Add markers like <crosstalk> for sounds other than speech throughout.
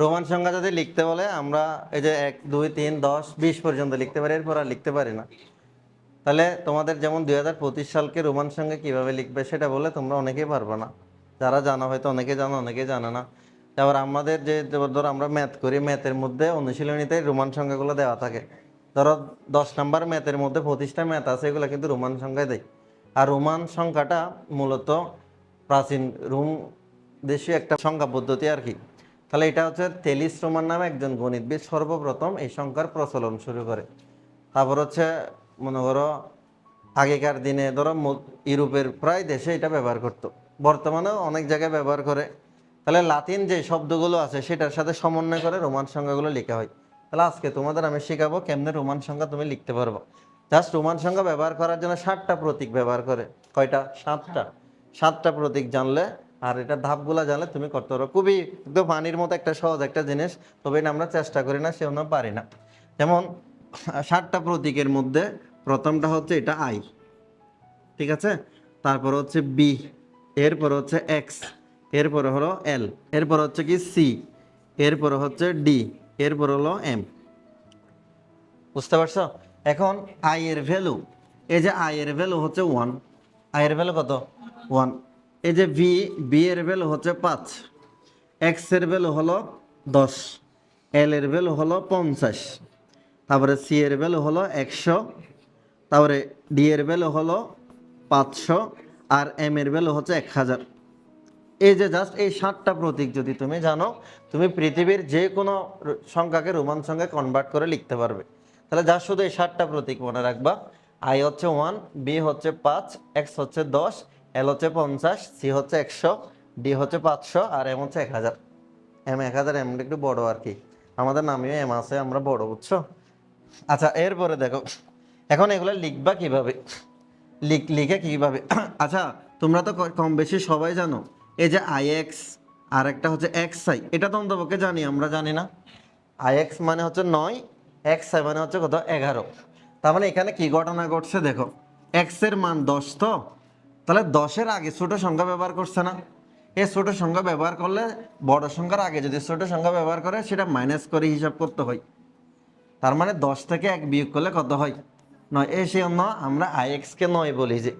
Roman সংখ্যা যদি লিখতে বলে, আমরা এই যে এক, দুই, তিন, দশ, বিশ পর্যন্ত লিখতে পারি, এরপর আর লিখতে পারি না। তাহলে তোমাদের যেমন দুই হাজার পঁচিশ সালকে রোমান সংখ্যা কীভাবে লিখবে সেটা বলে তোমরা অনেকেই পারবে না। যারা জানা হয়তো অনেকে জানো অনেকে জানে না। তারপর আমাদের যে ধরো আমরা ম্যাথ করি, ম্যাথের মধ্যে অনুশীলনীতে রোমান সংখ্যাগুলো দেওয়া থাকে। ধরো দশ নাম্বার ম্যাথের মধ্যে পঁচিশটা ম্যাথ আছে, এগুলো কিন্তু রোমান সংখ্যায় দেয়। আর রোমান সংখ্যাটা মূলত প্রাচীন রোম দেশীয় একটা সংখ্যা পদ্ধতি আর কি। তাহলে এটা হচ্ছে তেলিস রোমান নামে একজন গণিতবিদ সর্বপ্রথম এই সংখ্যার প্রচলন শুরু করে। তারপর হচ্ছে, মনে করো, আগেকার দিনে ধরো ইউরোপের প্রায় দেশে এটা ব্যবহার করতো। বর্তমানেও অনেক জায়গায় ব্যবহার করে। তাহলে লাতিন যে শব্দগুলো আছে, সেটার সাথে সমন্বয় করে রোমান সংখ্যাগুলো লেখা হয়। তাহলে আজকে তোমাদের আমি শেখাবো কেমনে রোমান সংখ্যা তুমি লিখতে পারব। জাস্ট রোমান সংখ্যা ব্যবহার করার জন্য ষাটটা প্রতীক ব্যবহার করে। কয়টা? সাতটা। সাতটা প্রতীক জানলে আর এটা ধাপগুলা জানলে তুমি করতে পারো। খুবই একদম পানির মতো একটা সহজ একটা জিনিস, তবে এটা আমরা চেষ্টা করি না সে আমরা পারি না। যেমন, ষাটটা প্রতীকের মধ্যে প্রথমটা হচ্ছে এটা আই, ঠিক আছে? তারপর হচ্ছে বি এরপর হচ্ছে এক্স এরপর হলো এল এরপর হচ্ছে কি সি এরপর হচ্ছে ডি এরপর হলো এম বুঝতে পারছ? এখন আই এর ভ্যালু এই যে আই এর ভ্যালু হচ্ছে ওয়ান আই এর ভ্যালু কত? ওয়ান এই যে ভি বি এর ভ্যালু হচ্ছে পাঁচ। এক্সের ভ্যালু হলো দশ। এল এর ভ্যালু হলো পঞ্চাশ। তারপরে সি এর ভ্যালু হলো একশো। তারপরে ডি এর ভ্যালু হলো পাঁচশো। আর এম এর ভ্যালু হচ্ছে এক হাজার। এই যে জাস্ট এই সাতটা প্রতীক যদি তুমি জানো, তুমি পৃথিবীর যে কোনো সংখ্যাকে রোমান সংখ্যায় কনভার্ট করে লিখতে পারবে। তাহলে যা শুধু এই সাতটা প্রতীক মনে রাখবা। আই হচ্ছে ওয়ান বি হচ্ছে পাঁচ এক্স হচ্ছে দশ এল হচ্ছে পঞ্চাশ সি হচ্ছে একশো ডি হচ্ছে পাঁচশো আর এম হচ্ছে এক হাজার। এম এক হাজার এম একটু বড় আর কি। আমাদের নামেও এম আছে, আমরা বড়, বুঝছ? আচ্ছা এরপরে দেখো, এখন এগুলো লিখবা কীভাবে? লিখ, লিখে কীভাবে? <clears throat> আচ্ছা তোমরা তো কম বেশি সবাই জানো, এই যে আই এক্স আর একটা হচ্ছে এক্স আই এটা তো অন্তপক্ষে জানি, আমরা জানি না। আই এক্স মানে হচ্ছে নয় এক্স আই মানে হচ্ছে কত? এগারো। তার মানে এখানে কি ঘটনা ঘটছে দেখো এক্সের মান দশ তো? তাহলে দশের আগে ছোট সংখ্যা ব্যবহার করছে না। এই ছোট সংখ্যা ব্যবহার করলে বড় সংখ্যার আগে যদি ছোট সংখ্যা ব্যবহার করে, সেটা মাইনাস করে হিসাব করতে হয়। তার মানে দশ থেকে এক বিয়োগ করলে কত হয়? নয়, এই সেই জন্য আমরা আই এক্সকে নয় বলি যে,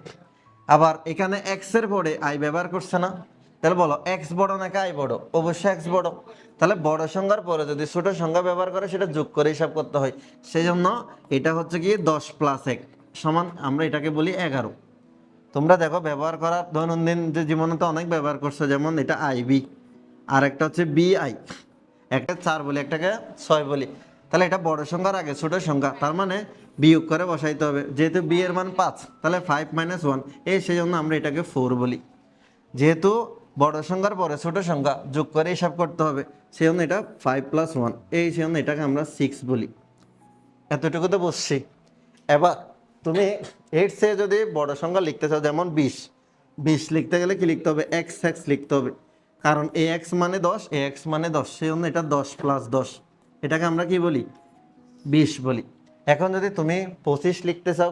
আবার এখানে এক্সের পরে আই ব্যবহার করছে না। তাহলে বলো এক্স বড় নাকি আই বড়? অবশ্যই এক্স বড়। তাহলে বড় সংখ্যার পরে যদি ছোট সংখ্যা ব্যবহার করে, সেটা যোগ করে হিসাব করতে হয়। সেই জন্য এটা হচ্ছে কি দশ প্লাস এক সমান, আমরা এটাকে বলি এগারো। তোমরা দেখো, ব্যবহার করা দৈনন্দিন যে জীবনে তো অনেক ব্যবহার করছ, যেমন এটা আইবি আর একটা হচ্ছে বিআই একটা চার বলি, একটাকে ছয় বলি। তাহলে এটা বড় সংখ্যার আগে ছোট সংখ্যা, তার মানে বিয়োগ করে বসাইতে হবে। যেহেতু বি এর মান পাঁচ, তাহলে ফাইভ মাইনাস ওয়ান এই সেই জন্য আমরা এটাকে ফোর বলি। যেহেতু বড় সংখ্যার পরে ছোট সংখ্যা, যোগ করে হিসাব করতে হবে সেই জন্য এটা ফাইভ প্লাস ওয়ান এই সেই জন্য এটাকে আমরা সিক্স বলি। এতটুকু তো বসছি এবার তুমি এর চেয়ে যদি বড় সংখ্যা লিখতে চাও, যেমন বিশ বিশ লিখতে গেলে কি লিখতে হবে? এক্স এক্স লিখতে হবে। কারণ এ এক্স মানে দশ এ এক্স মানে দশ সেই জন্য এটা দশ প্লাস দশ। এটাকে আমরা কি বলি? বিশ বলি। এখন যদি তুমি পঁচিশ লিখতে চাও,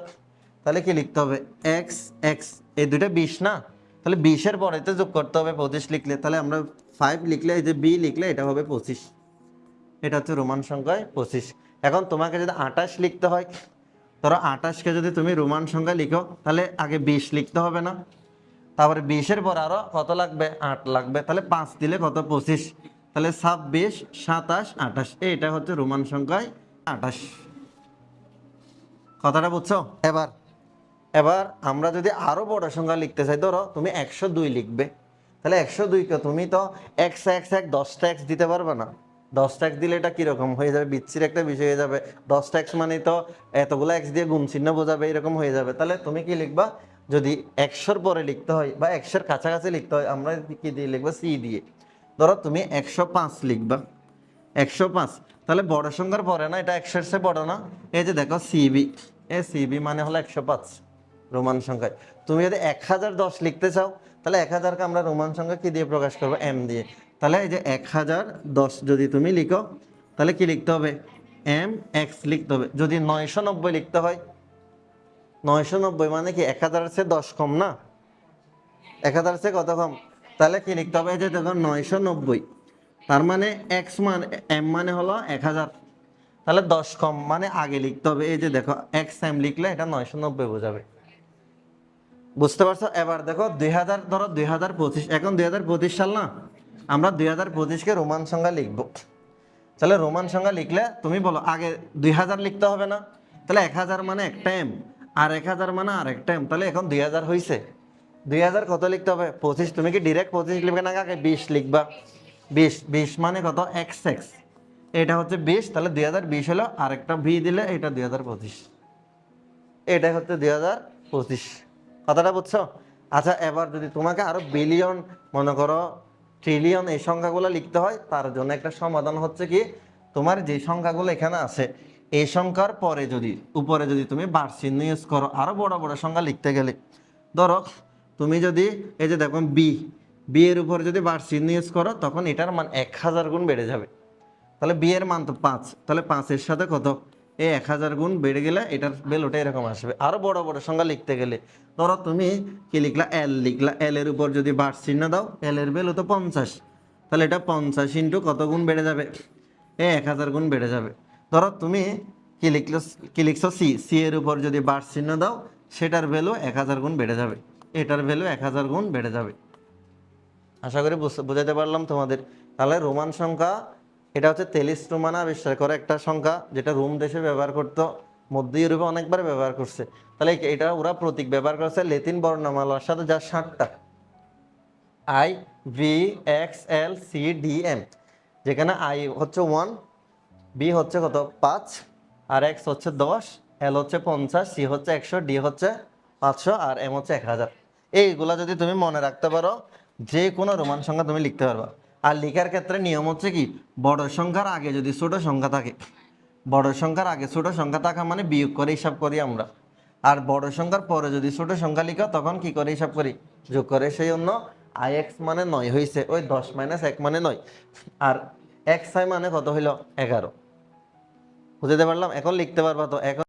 তাহলে কি লিখতে হবে? এক্স এক্স এই দুইটা বিশ না? তাহলে বিশের পরে তো যোগ করতে হবে পঁচিশ লিখলে। তাহলে আমরা ফাইভ লিখলে, এই যে বি লিখলে, এটা হবে পঁচিশ। এটা হচ্ছে রোমান সংখ্যায় পঁচিশ। এখন তোমাকে যদি আটাশ লিখতে হয় ধরো আটাশকে যদি তুমি রোমান সংখ্যা লিখো, তাহলে আগে বিশ লিখতে হবে না। তারপরে বিশের পর আরও কত লাগবে? আট লাগবে। তাহলে পাঁচ দিলে কত? পঁচিশ। তাহলে ছাব্বিশ, সাতাশ, আঠাশ। এইটা হচ্ছে রোমান সংখ্যায় আঠাশ। কথাটা বুঝছ? এবার এবার আমরা যদি আরও বড় সংখ্যা লিখতে চাই, ধরো তুমি একশো দুই লিখবে। তাহলে একশো দুইকে তুমি তো এক্স এক্স এক, দশটা এক্স দিতে পারবে না। দশটা ট্যাক্স দিলে এটা কীরকম? হয়ে যাবে, বিচ্ছির একটা বিষয় হয়ে যাবে। দশ ট্যাক্স মানে তো এতগুলো এক্স দিয়ে গুণ চিহ্ন বোঝাবে, এরকম হয়ে যাবে। তাহলে তুমি কি লিখবা? যদি একশোর পরে লিখতে হয় বা একশোর কাছাকাছি লিখতে হয়, আমরা কি দিয়ে লিখব? সি দিয়ে। ধরো তুমি একশো পাঁচ লিখবা। একশো পাঁচ। তাহলে বড় সংখ্যার পরে না, এটা একশোর সে বড় না? এই যে দেখো সিবি এ সিবি মানে হলো একশো পাঁচ রোমান সংখ্যায় তুমি যদি এক হাজার দশ লিখতে চাও, তাহলে এক হাজারকে আমরা রোমান সংখ্যা কি দিয়ে প্রকাশ করব? এম দিয়ে। তাহলে এই যে এক হাজার দশ যদি তুমি লিখো, তাহলে কি লিখতে হবে? এম এক্স লিখতে হবে। যদি নয়শো নব্বই লিখতে হয়, নয়শো নব্বই মানে কি এক হাজারের চেয়ে দশ কম না? এক হাজার চেয়ে কত কম? তাহলে কি লিখতে হবে? এই যে দেখো, নয়শো নব্বই। তার মানে এক্স মানে এম মানে হলো এক হাজার। তাহলে দশ কম মানে আগে লিখতে হবে। এই যে দেখো, এক্স এম লিখলে এটা নয়শো নব্বই বোঝাবে। বুঝতে পারছ? এবার দেখো, দুই হাজার, ধরো দুই হাজার পঁচিশ। এখন দুই হাজার পঁচিশ সাল না? আমরা দুই হাজার পঁচিশকে রোমান সংখ্যা লিখব। তাহলে রোমান সংখ্যা লিখলে তুমি বলো, আগে দুই হাজার লিখতে হবে না? তাহলে এক হাজার মানে একটা এম, আর এক হাজার মানে আর একটা এম। তাহলে এখন দুই হাজার হয়েছে দুই হাজার কত লিখতে হবে? পঁচিশ। তুমি কি ডিরেক্ট পঁচিশ লিখবে না আগে বিশ লিখবা? বিশ। বিশ মানে কত? এক্স এক্স এটা হচ্ছে বিশ, তাহলে দুই হাজার বিশ হলো আরেকটা ভি দিলে এটা দুই হাজার পঁচিশ। এটা হচ্ছে দুই হাজার পঁচিশ। কথাটা বুঝছ? আচ্ছা এবার যদি তোমাকে আরও বিলিয়ন মনে করো ট্রিলিয়ন এই সংখ্যাগুলো লিখতে হয়, তার জন্য একটা সমাধান হচ্ছে কি, তোমার যে সংখ্যাগুলো এখানে আছে, এই সংখ্যার পরে যদি, উপরে যদি তুমি বার চিহ্ন ইউজ করো, আরও বড় বড় সংখ্যা লিখতে গেলে, ধরো তুমি যদি, এই যে দেখো বি বি এর উপরে যদি বার চিহ্ন ইউজ করো, তখন এটার মান এক হাজার গুণ বেড়ে যাবে, তাহলে বি এর মান তো পাঁচ, তাহলে পাঁচের সাথে কত এই এক হাজার গুণ বেড়ে গেলে এটার বেলোটা এরকম আসবে। আরও বড় বড় সংখ্যা লিখতে গেলে। ধরো তুমি কি লিখলা? এল লিখলা। এল এর উপর যদি বার চিহ্ন দাও এল এর বেলো তো পঞ্চাশ। তাহলে এটা পঞ্চাশ ইন্টু কত গুণ বেড়ে যাবে? এ এক হাজার গুণ বেড়ে যাবে। ধরো তুমি কি লিখলো, কি লিখছো? সি সি এর উপর যদি বার চিহ্ন দাও, সেটার ভ্যালু এক হাজার গুণ বেড়ে যাবে। এটার ভ্যালু এক হাজার গুণ বেড়ে যাবে। আশা করি বুঝ- বুঝাতে পারলাম তোমাদের। তাহলে রোমান সংখ্যা এটা হচ্ছে তেলিশ রোমানা আবিষ্কার করা একটা সংখ্যা, যেটা রোম দেশে ব্যবহার করতো, মধ্য ইউরোপে অনেকবার ব্যবহার করছে। তাহলে এটা ওরা প্রতীক ব্যবহার করছে লেতিন বর্ণমালার সাথে যা ষাটটা I V X L C D M যেখানে আই হচ্ছে ওয়ান বি হচ্ছে কত? পাঁচ, আর এক্স হচ্ছে দশ এল হচ্ছে পঞ্চাশ সি হচ্ছে একশো ডি হচ্ছে পাঁচশো, আর এম হচ্ছে এক হাজার। এইগুলা যদি তুমি মনে রাখতে পারো, যে কোনো রোমান সংখ্যা তুমি লিখতে পারবা। আর লেখার ক্ষেত্রে নিয়ম হচ্ছে কি, বড় সংখ্যার আগে যদি ছোট সংখ্যা থাকে, বড় সংখ্যার আগে ছোট সংখ্যা থাকা মানে বিয়োগ করে হিসাব করি আমরা। আর বড় সংখ্যার পরে যদি ছোট সংখ্যা লিখো, তখন কি করে হিসাব করি? যোগ করে সেই জন্য আই এক্স মানে নয় হয়েছে ওই দশ মাইনাস এক মানে নয়। আর এক্স আই মানে কত হইল? এগারো। বুঝতে পারলাম? এখন লিখতে পারবা তো? এখন